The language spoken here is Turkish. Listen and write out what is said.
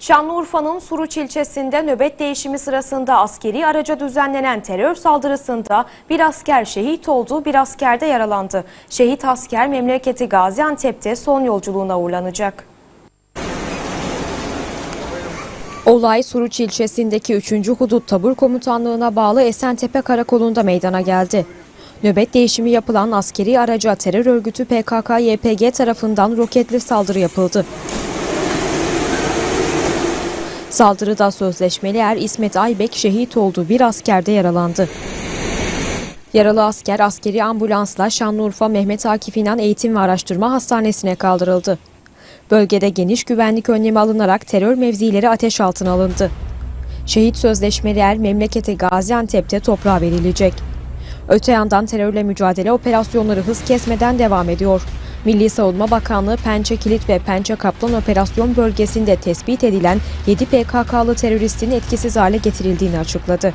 Şanlıurfa'nın Suruç ilçesinde nöbet değişimi sırasında askeri araca düzenlenen terör saldırısında bir asker şehit oldu, bir asker de yaralandı. Şehit asker memleketi Gaziantep'te son yolculuğuna uğurlanacak. Olay Suruç ilçesindeki 3. Hudut Tabur Komutanlığı'na bağlı Esentepe Karakolu'nda meydana geldi. Nöbet değişimi yapılan askeri araca terör örgütü PKK-YPG tarafından roketli saldırı yapıldı. Saldırıda sözleşmeli er İsmet Aybek şehit oldu, bir asker de yaralandı. Yaralı asker askeri ambulansla Şanlıurfa Mehmet Akif İnan Eğitim ve Araştırma Hastanesi'ne kaldırıldı. Bölgede geniş güvenlik önlemi alınarak terör mevzileri ateş altına alındı. Şehit sözleşmeli er memleketi Gaziantep'te toprağa verilecek. Öte yandan terörle mücadele operasyonları hız kesmeden devam ediyor. Milli Savunma Bakanlığı Pençe Kilit ve Pençe Kaplan operasyon bölgesinde tespit edilen 7 PKK'lı teröristin etkisiz hale getirildiğini açıkladı.